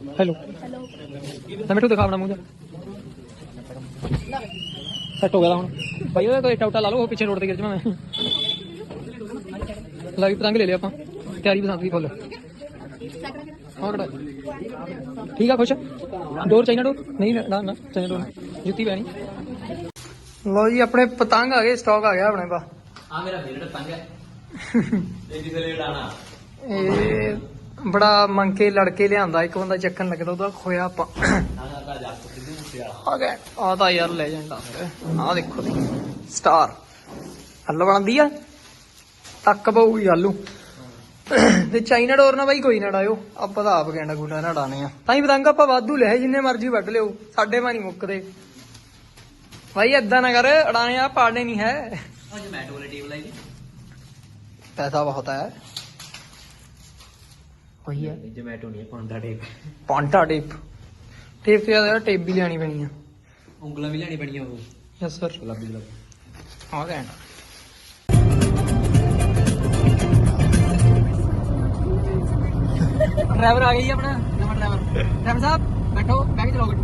Hello ਤਾਂ ਮਿੱਠੂ ਦਿਖਾ ਆਪਣਾ ਮੂੰਹ ਜਾ ਸੈੱਟ ਹੋ ਗਿਆ ਹੁਣ। ਭਾਈ ਉਹਦਾ ਕੋਈ ਟਾਉਟਾ ਲਾ ਲਓ ਉਹ ਪਿੱਛੇ ਰੋਡ ਤੇ ਗਿਰ ਜਾਵਾਂ ਮੈਂ। ਲਾਈ ਪਤੰਗ ਲੈ ਲਿਆ ਆਪਾਂ। ਤਿਆਰੀ ਬਸੰਤ ਦੀ ਫੁੱਲ। ਹੋਰ ਠੀਕ ਆ ਖੁਸ਼? ਡੋਰ ਚਾਹੀਦਾ ਡੋਰ? ਨਹੀਂ ਨਾ ਨਾ ਚਾਹੀਦਾ ਡੋਰ। ਜੁੱਤੀ ਪੈਣੀ। ਲਓ ਜੀ ਆਪਣੇ ਪਤੰਗ ਆ ਗਏ ਸਟਾਕ ਆ ਗਿਆ ਆਪਣੇ ਪਾ। ਆ ਮੇਰਾ ਫੇਵਰਟ ਪਤੰਗ ਹੈ। ਇਹ ਜਿਸੇ ਲੈ ਉਡਾਣਾ ਇਹ ਬੜਾ ਮੰਗ ਕੇ ਲੜਕੇ ਲਿਆਂਦਾ ਇੱਕ ਬੰਦਾ ਚੱਕਣ ਲੱਗਦਾ ਉਹਦਾ ਖੋਇਆ ਆਪਾਂ। ਆ ਗਿਆ ਆ ਤਾਂ ਯਾਰ ਲੈਜੈਂਡ ਆ। ਆ ਦੇਖੋ ਸਟਾਰ ਹੱਲ ਬਣਦੀ ਆ ਤੱਕ ਪਊਗੀ ਆਲੂ। ਤੇ ਚਾਈਨਾ ਡੋਰ ਨਾ ਬਾਈ ਕੋਈ ਨਾ ਡਾਇਓ ਆਪਾਂ ਤਾਂ ਆਪ ਗੈਂਡਾ ਗੁੰਡਾ ਨਾ ਡਾਣੇ ਆ। ਤਾਂ ਹੀ ਪਤੰਗ ਆਪਾਂ ਵਾਧੂ ਲੈ ਜਿੰਨੇ ਮਰਜ਼ੀ ਵੱਢ ਲਿਓ ਸਾਡੇ ਮਾ ਨਹੀਂ ਮੁੱਕਦੇ। ਬਾਈ ਏਦਾਂ ਨਾ ਕਰ ਅੜਾਣੇ ਆ ਪਾੜਨੇ ਨਹੀਂ ਹੈ। ਉਹ ਜਮੈਟੋ ਵਾਲੀ ਟੇਬਲ ਆਈ ਪੈਸਾ ਬਹੁਤ ਹੈ ਉਹੀ ਹੈ ਜਮੈਟੋ ਨਹੀਂ ਪੌਂਡਾ ਟੇਪ। ਪਾਂਟਾ ਟੇਪ। ਟੇਪ ਤੇ ਯਾਰ ਟੇਪ ਵੀ ਲੈਣੀ ਪੈਣੀ ਆ। ਉਂਗਲਾਂ ਵੀ ਲੈਣੀ ਬਣੀਆਂ ਉਹ। ਯੈਸ ਸਰ ਗੁਲਾਬੀ ਗੁਲਾਬੀ ਆ ਗਏ ਡਰਾਈਵਰ ਆ ਗਈ ਆਪਣਾ। ਨਵਾਂ ਡਰਾਈਵਰ। ਡਰਾਈਵਰ ਸਾਹਿਬ ਬੈਠੋ ਬੈਗ ਚਲਾਓ ਗੱਡੀ।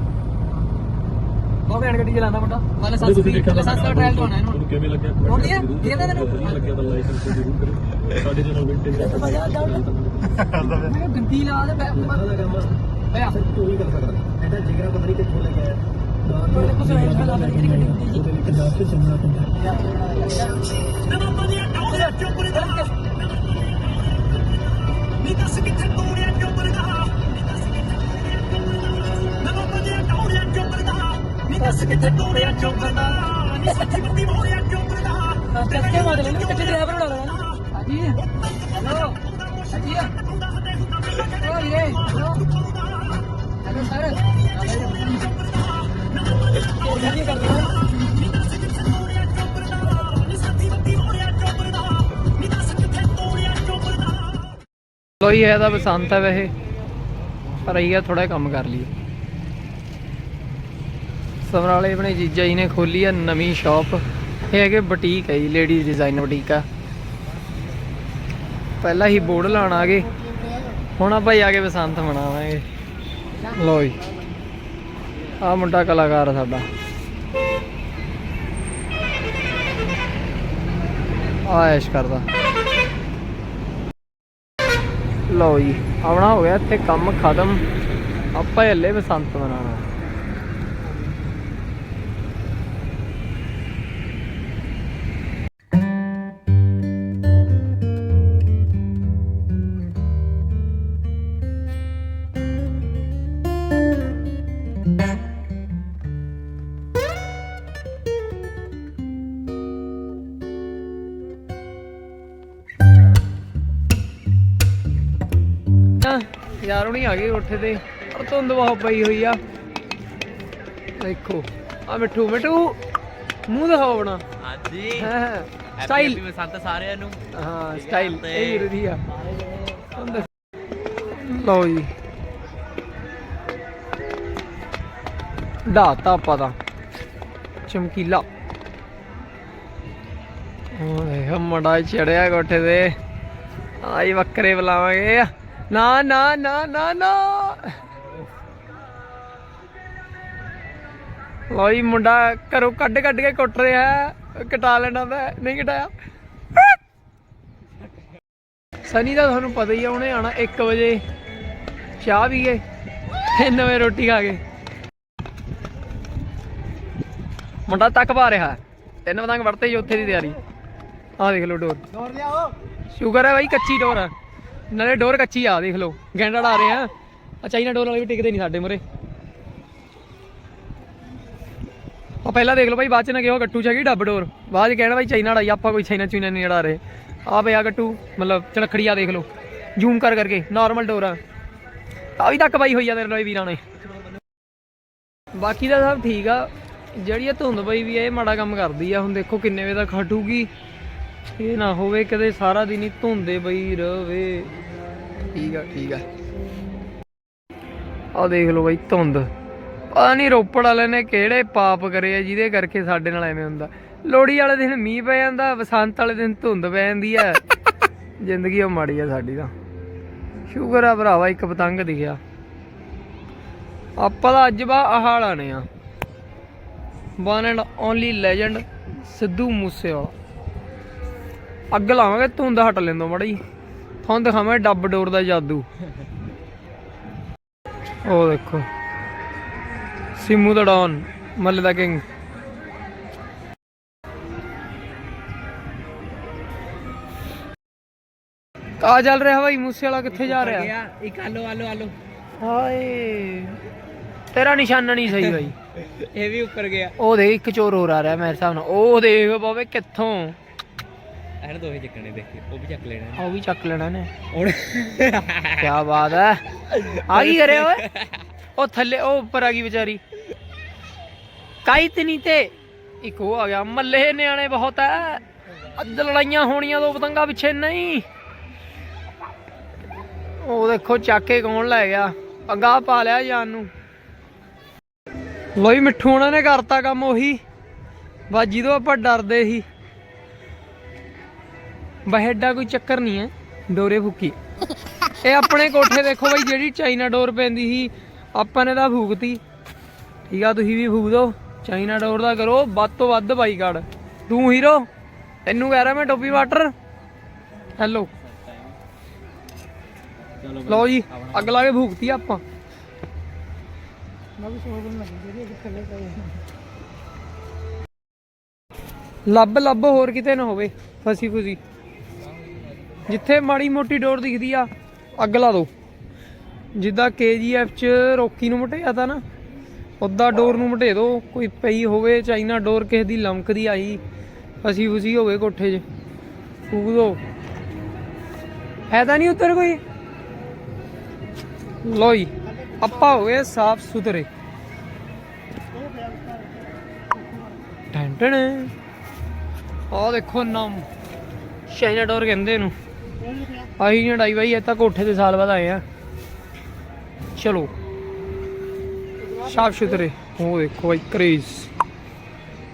ਬਹੁਤ ਘੈਂਟ ਗੱਡੀ ਚਲਾਉਂਦਾ ਮੁੰਡਾ। ਵਾਲੇ ਸਾਥ ਵੀ ਲਾਇਸੈਂਸ ਦਾ ਟ੍ਰਾਇਲ ਤੋਂ ਆਣਾ ਇਹਨੂੰ। ਤੁਹਾਨੂੰ ਕਿਵੇਂ ਲੱਗਿਆ? ਹੋਰ ਵਧੀਆ ਇਹ ਤਾਂ ਤੈਨੂੰ ਲੱਗਿਆ ਤਾਂ ਲਾਇਸੈਂਸ ਜ਼ਰੂਰ ਕਰਿਓ। ਸਾਡੇ ਚੈਨਲ ਵਿੰਟੇਜ ਦਾ ਮੈਂ ਗੰਦੀ ਲਾ ਦੇ ਬਿਆ ਤੂੰ ਹੀ ਕਰ ਸਕਦਾ ਐਡਾ ਜਿਗਰਾ ਪਤਾ ਨਹੀਂ ਕਿੱਥੋਂ ਲੱਗਿਆ ਹੈ ਕੁਝ ਨਹੀਂ ਖਲਾ ਮੇਰੀ ਗੱਡੀ ਹੁੰਦੀ ਜੀ ਉਹਦੇ ਵਿੱਚ ਜਾ ਕੇ ਚੱਲਣਾ ਪੈਂਦਾ ਦੱਸ ਕਿੱਥੇ ਟੋੜਿਆ ਚੋਕਦਾ ਨੀ ਸੱਚੀ ਬੰਦੀ ਮੋੜਿਆ ਚੋਕਦਾ ਚੱਕੇ ਮਾਰ ਲੈ ਕਿੱਥੇ ਡਰਾਈਵਰ ਬਣਾ ਲੈਣਾ ਹਾਂਜੀ ਹੈਲੋ ਹਾਂਜੀ ਓ ਵੀਰੇ ਹੈਲੋ ਹੈਲੋ ਸਰ ਕੀ ਕਰਦੇ ਹੋ ਲੋ ਹੀ ਹੈ ਦਾ ਬਸੰਤ ਹੈ ਵੈਸੇ। ਪਰ ਇਹ ਥੋੜਾ ਕੰਮ ਕਰ ਲਈਏ। ਸਮਰਾਲੇ ਆਪਣੇ ਜੀਜਾ ਜੀ ਨੇ ਖੋਲੀ ਆ ਨਵੀਂ ਸ਼ਾਪ। ਇਹ ਹੈਗੇ ਬੁਟੀਕ ਹੈ ਜੀ ਲੇਡੀਜ਼ ਡਿਜ਼ਾਈਨ ਬੁਟੀਕ ਆ। ਪਹਿਲਾਂ ਹੀ ਬੋਰਡ ਲਾਣ ਆ ਗਏ। ਹੁਣ ਆਪਾਂ ਹੀ ਆ ਕੇ ਬਸੰਤ ਮਨਾਵਾਂਗੇ। ਲੋ ਜੀ। ਆ ਮੁੰਡਾ ਕਲਾਕਾਰ ਆ ਸਾਡਾ। ਆ ਐਸ਼ ਕਰਦਾ। ਲਓ ਜੀ, ਆਉਣਾ ਹੋ ਗਿਆ ਇੱਥੇ ਕੰਮ ਖਤਮ। ਆਪਾਂ ਹੱਲੇ ਬਸੰਤ ਮਨਾਉਣਾ। ਯਾਰ ਹੁਣੀ ਆ ਗਏ ਉੱਠੇ ਤੇ ਪਰ ਧੁੰਦ ਬਹੁਤ ਪਈ ਹੋਈ ਆ। ਦੇਖੋ ਆ ਮਿੱਠੂ ਮਿੱਠੂ ਮੂੰਹ ਦਿਖਾਓ ਆਪਣਾ। ਹਾਂਜੀ। ਸਟਾਈਲ। ਬਸੰਤ ਸਾਰਿਆਂ ਨੂੰ। ਹਾਂ ਸਟਾਈਲ ਇਹ ਜ਼ਰੂਰੀ ਆ ਲਓ ਜੀ। ਡਾਤਾ ਆਪਾਂ ਦਾ। ਚਮਕੀਲਾ। ਦੇਖ ਮੁੰਡਾ ਚੜਿਆ ਕੋਠੇ ਤੇ। ਆਈ ਬੱਕਰੇ ਬੁਲਾਵਾਂਗੇ। ਨਾ ਨਾ ਨਾ ਨਾ ਨਾ। ਲੋਈ ਮੁੰਡਾ ਘਰੋਂ ਕੱਢ ਕੱਢ ਕੇ ਕੁੱਟ ਰਿਹਾ ਹੈ। ਕਟਾ ਲੈਣਾ ਦਾ ਨਹੀਂ ਕਟਾਇਆ। ਸਨੀ ਦਾ ਤੁਹਾਨੂੰ ਪਤਾ ਹੀ ਆ ਉਹਨੇ ਆਣਾ 1 ਵਜੇ। ਚਾਹ ਪੀ ਗਏ 3 ਵਜੇ ਰੋਟੀ ਖਾ ਗਏ ਮੁੰਡਾ ਤੱਕ ਪਾ ਰਿਹਾ ਹੈ। ਤਿੰਨ ਪਤੰਗ ਵੜਤੇ ਜੀ ਉੱਥੇ ਦੀ ਤਿਆਰੀ। ਆਹ ਦੇਖ ਲਓ ਡੋਰ। ਡੋਰ ਲਿਆਓ। ਸ਼ੂਗਰ ਹੈ ਬਾਈ ਕੱਚੀ ਡੋਰ ਆ ਨਾਲੇ ਡੋਰ ਕੱਚੀ ਆ ਦੇਖ ਲਓ। ਗੈਂਡਾ ਡਾ ਰਹੇ ਆ। ਆ ਚਾਈਨਾ ਡੋਰ ਵਾਲੇ ਵੀ ਟਿਕਦੇ ਨਹੀਂ ਸਾਡੇ ਮੁਰੇ ਆ ਪਹਿਲਾਂ ਦੇਖ ਲਓ ਬਾਈ ਬਾਅਦ ਚ ਨਾ ਕਿਹਾ ਗੱਟੂ ਚ ਡੱਬ ਡੋਰ। ਬਾਅਦ ਕਹਿਣਾ ਬਾਈ ਚਾਈਨਾ ੜਾਈ ਆਪਾਂ ਕੋਈ ਚਾਈਨਾ ਚੂਨਾ ਨਹੀਂ ੜਾ ਰਹੇ। ਆ ਪਿਆ ਗੱਟੂ ਮਤਲਬ ਚੜਖੜੀ ਆ ਦੇਖ ਲਓ। ਜ਼ੂਮ ਕਰ ਕਰਕੇ ਨਾਰਮਲ ਡੋਰ ਆ। ਆ ਵੀ ਤੱਕ ਬਾਈ ਹੋਈ ਆ ਮੇਰੇ ਨਾਲ ਵੀਰਾਂ ਨੇ। ਬਾਕੀ ਦਾ ਸਭ ਠੀਕ ਆ। ਜਿਹੜੀ ਇਹ ਧੁੰਦ ਪਈ ਵੀ ਆ, ਇਹ ਮਾੜਾ ਕੰਮ ਕਰਦੀ ਆ। ਹੁਣ ਦੇਖੋ ਕਿੰਨੇ ਵਜੇ ਤੱਕ ਹਟੂਗੀ। ਇਹ ਨਾ ਹੋਵੇ ਕਦੇ ਸਾਰਾ ਦਿਨ ਹੀ ਧੁੰਦੇ ਪਈ ਰਵੇ। ਠੀਕ ਆ ਠੀਕ ਆ। ਆ ਦੇਖ ਲਓ ਬਾਈ ਧੁੰਦ। ਪਤਾ ਨਹੀਂ ਰੋਪੜ ਵਾਲਿਆਂ ਨੇ ਕਿਹੜੇ ਪਾਪ ਕਰੇ ਆ, ਜਿਹਦੇ ਕਰਕੇ ਸਾਡੇ ਨਾਲ ਐਵੇਂ ਹੁੰਦਾ। ਲੋਹੜੀ ਵਾਲੇ ਦਿਨ ਮੀਂਹ ਪੈ ਜਾਂਦਾ, ਬਸੰਤ ਵਾਲੇ ਦਿਨ ਧੁੰਦ ਪੈ ਜਾਂਦੀ ਆ। ਜ਼ਿੰਦਗੀ ਉਹ ਮਾੜੀ ਆ ਸਾਡੀ ਤਾਂ। ਸ਼ੁਕਰ ਆ ਭਰਾਵਾ, ਇੱਕ ਪਤੰਗ ਦਿਖਿਆ। ਆਪਾਂ ਤਾਂ ਅੱਜ ਬਾ ਆਹ ਲਾਣੇ ਆ। One and only legend Sidhu Moosewala. ਅੱਗ ਲਾਵਾਂਗੇ ਧੁੰਦ ਹਟ ਲੈਂਦੋ ਮੜੀ ਤੁਹਾਨੂੰ ਦਿਖਾਵਾਂ ਡੱਬ ਡੋਰ ਦਾ ਜਾਦੂ। ਉਹ ਦੇਖੋ। ਸਿਮੂ ਦਾ ਡੌਨ ਮੱਲੇ ਦਾ ਕਿੰਗ। ਕਾ ਚੱਲ ਰਿਹਾ ਭਾਈ ਮੂਸੇ ਵਾਲਾ ਕਿੱਥੇ ਜਾ ਰਿਹਾ? ਇੱਕ ਆਲੋ ਆਲੋ ਆਲੋ। ਹਾਏ। ਤੇਰਾ ਨਿਸ਼ਾਨਾ ਨਹੀਂ ਸਹੀ ਬਾਈ। ਇਹ ਵੀ ਉੱਪਰ ਗਿਆ। ਉਹ ਦੇਖ ਇੱਕ ਚੋਰ ਹੋਰ ਆ ਰਿਹਾ ਮੇਰੇ ਹਿਸਾਬ ਨਾਲ। ਉਹ ਦੇਖ ਬਾਵੇ ਕਿੱਥੋਂ? ਇਹਨੇ ਦੋਹੇ ਚੱਕਣੇ ਦੇਖੇ ਉਹ ਵੀ ਚੱਕ ਲੈਣਾ ਉਹ ਵੀ ਚੱਕ ਲੈਣਾ ਨੇ ਹੁਣ ਕੀ ਬਾਤ ਹੈ। ਆ ਕੀ ਕਰਿਆ ਓਏ? ਉਹ ਥੱਲੇ ਉਹ ਉੱਪਰ ਆ ਗਈ ਵਿਚਾਰੀ। ਕਾਈ ਤੇ ਨਹੀਂ ਤੇ। ਇੱਕ ਉਹ ਆ ਗਿਆ ਮੱਲੇ ਨਿਆਣੇ ਬਹੁਤ ਐ। ਅੱਜ ਲੜਾਈਆਂ ਹੋਣੀਆਂ ਦੋ ਪਤੰਗਾ ਪਿੱਛੇ ਨਹੀਂ। ਉਹ ਦੇਖੋ ਚੱਕ ਕੇ ਕੌਣ ਲੈ ਗਿਆ। ਪੰਗਾ ਪਾ ਲਿਆ ਜਾਨ ਨੂੰ। ਲੋਈ ਮਿੱਠੂ ਉਹਨਾਂ ਨੇ ਕਰਤਾ ਕੰਮ ਉਹੀ। ਬਸ ਜਦੋਂ ਆਪਾਂ ਡਰਦੇ ਸੀ। ਬਹਿਡਾ ਕੋਈ ਚੱਕਰ ਨਹੀਂ ਹੈ। ਡੋਰੇ ਫੁੱਕੀ। ਇਹ ਆਪਣੇ ਕੋਠੇ ਦੇਖੋ ਬਾਈ ਜਿਹੜੀ ਚਾਈਨਾ ਡੋਰ ਪੈਂਦੀ ਸੀ ਆਪਾਂ ਨੇ ਤਾਂ ਫੂਕਤੀ। ਠੀਕ ਆ ਤੁਸੀਂ ਵੀ ਫੂਕ ਦਿਓ ਚਾਈਨਾ ਡੋਰ ਦਾ ਕਰੋ ਵੱਧ ਤੋਂ ਵੱਧ ਬਾਈ ਕਾਰਡ। ਤੂੰ ਹੀਰੋ ਤੈਨੂੰ ਕਹਿ ਰਿਹਾ ਮੈਂ ਟੋਪੀ ਵਾਟਰ। ਹੈਲੋ ਚਲੋ ਲਓ ਜੀ ਅੱਗ ਲਾ ਕੇ ਫੂਕਤੀ ਆਪਾਂ। ਲੱਭ ਲੱਭ ਹੋਰ ਕਿਤੇ ਨਾ ਹੋਵੇ ਫਸੀ ਫੁਸੀ ਜਿੱਥੇ ਮਾੜੀ ਮੋਟੀ ਡੋਰ ਦਿਖਦੀ ਆ, ਅੱਗ ਲਾ ਦੋ। ਜਿੱਦਾਂ KGF ਚ ਰੋਕੀ ਨੂੰ ਮਟਿਆ ਤਾ ਨਾ ਉਦਾਂ ਡੋਰ ਨੂੰ ਮਟੇ ਦੋ, ਕੋਈ ਪਈ ਹੋਵੇ ਚਾਈਨਾ ਡੋਰ ਕਿਸੇ ਦੀ ਲਮਕਦੀ ਆਈ, ਫਸੀ ਫੁਸੀ ਹੋਵੇ ਕੋਠੇ 'ਚ, ਫੂਕ ਦੋ। ਫਾਇਦਾ ਨਹੀਂ ਉੱਤਰ ਕੋਈ? ਲੋਈ ਆਪਾਂ ਹੋ ਸਾਫ਼ ਸੁਥਰੇ। ਟੈਂਟਣ ਆਹ ਦੇਖੋ ਨਾਮ ਚਾਈਨਾ ਡੋਰ ਕਹਿੰਦੇ ਇਹਨੂੰ। ਆਹੀ ਨਹੀਂ ਡਾਈ ਬਾਈ ਇਹ ਤਾਂ ਕੋਠੇ ਦੇ ਸਾਲ ਬਾਅਦ ਆਏ ਆ। ਚਲੋ। ਸਾਫ਼ ਸੁਥਰੇ। ਉਹ ਦੇਖੋ ਬਾਈ ਕਰੇਜ਼।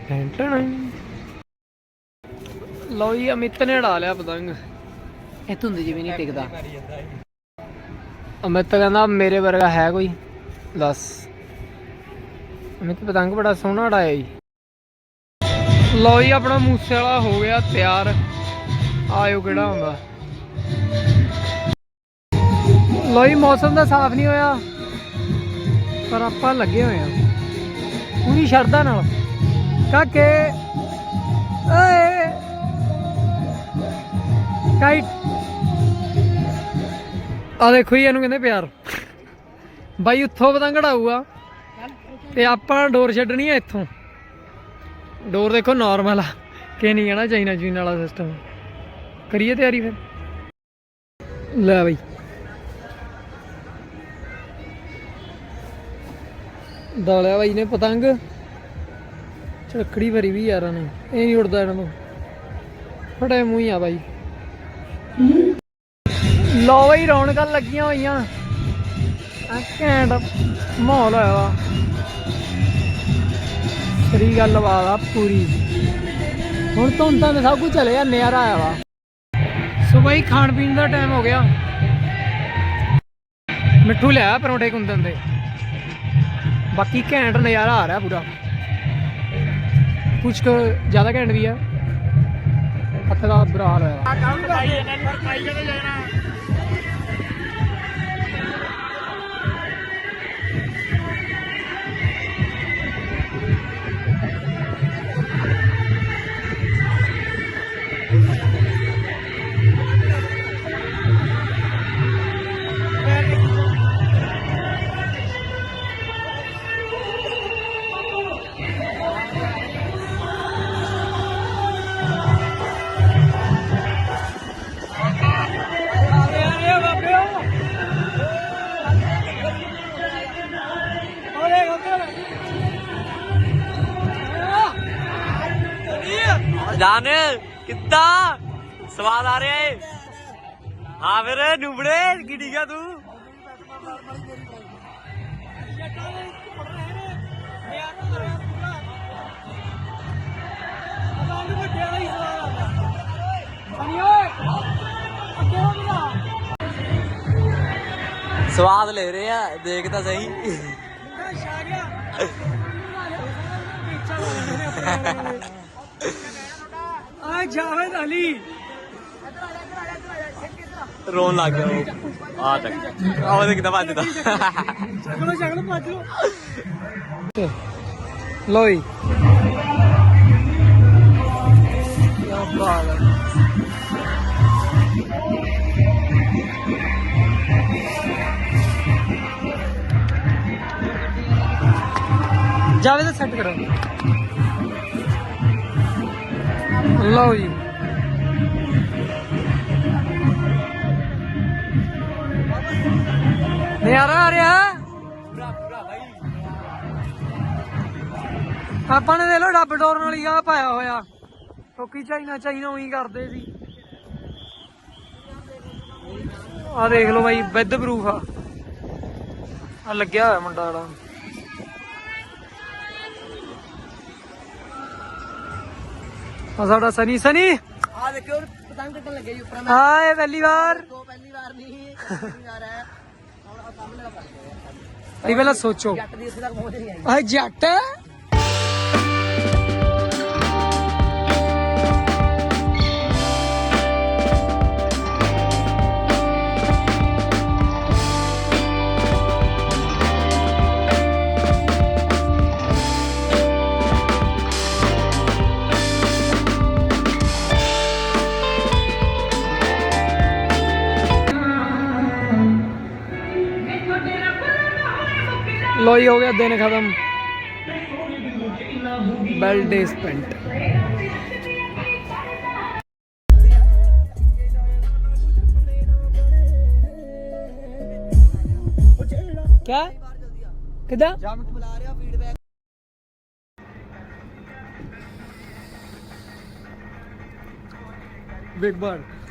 ਟੈਂਟਣ ਲਓ ਜੀ ਅਮਿਤ ਨੇ ਡਾ ਲਿਆ ਪਤੰਗ। ਇਹ ਧੁੰਦ ਜਿਵੇਂ ਨਹੀਂ ਟਿਕਦਾ। ਅਮਿਤ ਕਹਿੰਦਾ ਮੇਰੇ ਵਰਗਾ ਹੈ ਕੋਈ। ਦੱਸ। ਅਮਿਤ ਪਤੰਗ ਬੜਾ ਸੋਹਣਾ ਉਡਾਇਆ ਜੀ। ਲਓ ਜੀ ਆਪਣਾ ਮੂਸੇ ਵਾਲਾ ਹੋ ਗਿਆ ਤਿਆਰ। ਆਇਓ ਕਿਹੜਾ ਹੁੰਦਾ ਲਓ ਮੌਸਮ ਦਾ ਸਾਫ਼ ਨਹੀਂ ਹੋਇਆ, ਪਰ ਆਪਾਂ ਲੱਗੇ ਹੋਏ ਆ ਪੂਰੀ ਸ਼ਰਧਾ ਨਾਲ। ਕਾਕੇ, ਓਏ! ਕਾਈਟ ਆ ਦੇਖੋ ਜੀ, ਇਹਨੂੰ ਕਹਿੰਦੇ ਪਿਆਰ। ਬਾਈ, ਉੱਥੋਂ ਪਤੰਗ ਉਡਾਊਗਾ ਤੇ ਆਪਾਂ ਡੋਰ ਛੱਡਣੀ ਆ ਇੱਥੋਂ। ਡੋਰ ਦੇਖੋ ਨਾਰਮਲ ਆ। ਕਿ ਨਹੀਂ ਕਹਿਣਾ ਚਾਈਨਾ ਚੀਨ ਵਾਲਾ ਸਿਸਟਮ ਕਰੀਏ ਤਿਆਰੀ ਫਿਰ। ਲੈ ਬਈ। ਦਾਲਿਆ ਬਾਈ ਨੇ ਪਤੰਗ। ਝੜਕੜੀ ਭਰੀ ਵੀ ਯਾਰਾਂ ਨੇ। ਇਹ ਨਹੀਂ ਉੜਦਾ ਇਹਨਾਂ ਤੋਂ ਫੜੇ ਮੂੰਹ ਹੀ ਆ ਬਾਈ। ਲੋ ਬਈ, ਰੌਣਕਾਂ ਲੱਗੀਆਂ ਹੋਈਆਂ। ਆ ਘੈਂਟ ਮਾਹੌਲ ਹੋਇਆ ਵਾ। ਸਰੀ ਗੱਲ ਬਾਤ ਆ ਪੂਰੀ। ਹੁਣ ਤੋਂ ਤਾਂ ਸਭ ਕੁਝ ਚਲੇ ਆ, ਨਜ਼ਾਰਾ ਆਇਆ ਵਾ। ਸੋ ਬਈ ਖਾਣ ਪੀਣ ਦਾ ਟਾਈਮ ਹੋ ਗਿਆ। ਮਿੱਠੂ ਲਿਆ ਪਰੌਂਠੇ ਕੁੰਦਨ ਦੇ। ਬਾਕੀ ਘੈਂਟ ਨਜ਼ਾਰਾ ਆ ਰਿਹਾ ਪੂਰਾ। ਕੁਝ ਕੁ ਜ਼ਿਆਦਾ ਘੈਂਟ ਵੀ ਆ। ਹੱਥ ਦਾ ਬੁਰਾ ਹਾਲ ਹੋਇਆ। ਜਾਨ ਕਿੱਦਾਂ? ਸਵਾਦ ਆ ਰਿਹਾ ਏ। ਹਾਂ ਫਿਰ, ਨੂਬੜੇ ਕਿੱਡੀ ਗਿਆ ਤੂੰ? ਸਵਾਦ ਲੈ ਰਹੇ ਆ, ਦੇਖ ਤਾਂ ਸਹੀ। ਆ ਜਾਵੇਦ ਅਲੀ। ਰੋਣ ਲੱਗ ਗਿਆ ਉਹ। ਆ ਤੱਕ। ਦੇ ਕਿਦਾਂ ਵੱਜਦਾ ਚਲੋ ਚਲੋ ਭੱਜ ਲੋ ਲੋਈ ਯਾ ਜਾਵੇ ਤਾਂ ਸੈੱਟ ਕਰੋ। ਲਓ ਜੀ। ਨਿਆਰਾ ਆ ਰਿਹਾ। ਆਪਾਂ ਨੇ ਦੇ ਲੋ ਡੱਬ ਡੋਰ ਨਾਲ ਆ ਪਾਇਆ ਹੋਇਆ। ਕਿਉਂਕਿ ਚਾਈਨਾ ਚਾਈਨਾ ਉਹੀ ਕਰਦੇ ਸੀ। ਆ ਦੇਖ ਲਓ ਬਾਈ ਵਿਦ ਪ੍ਰੂਫ ਆ। ਆ ਲੱਗਿਆ ਹੋਇਆ ਮੁੰਡਾ ਜਿਹੜਾ। ਆ ਸਾਡਾ ਸਨੀ ਸਨੀ। ਆ ਦੇਖਿਓ ਪਤੰਗ ਕੱਟਣ ਲੱਗੇ ਜੀ ਉੱਪਰ ਹਾਏ ਪਹਿਲੀ ਵਾਰ। ਤੋਂ ਪਹਿਲੀ ਵਾਰ ਨਹੀਂ ਪਹਿਲੀ ਵਾਰ ਹੈ। ਹੁਣ ਆ ਸਾਹਮਣੇ ਦਾ ਕਰ ਇਹ ਪਹਿਲਾਂ ਸੋਚੋ। ਜੱਟ ਦੀ ਇੱਥੇ ਤੱਕ ਪਹੁੰਚ ਨਹੀਂ ਆਈ ਆ ਜੱਟ ਲੋਈ ਹੋ ਗਿਆ ਦਿਨ ਖਤਮ ਵੈਲ ਡੇ ਸਪੈਂਟ ਕਿਆ ਕਿਦਾਂ ਜਾਮਟ ਬੁਲਾ ਰਿਹਾ ਫੀਡਬੈਕ ਬਿਗ ਬਰਡ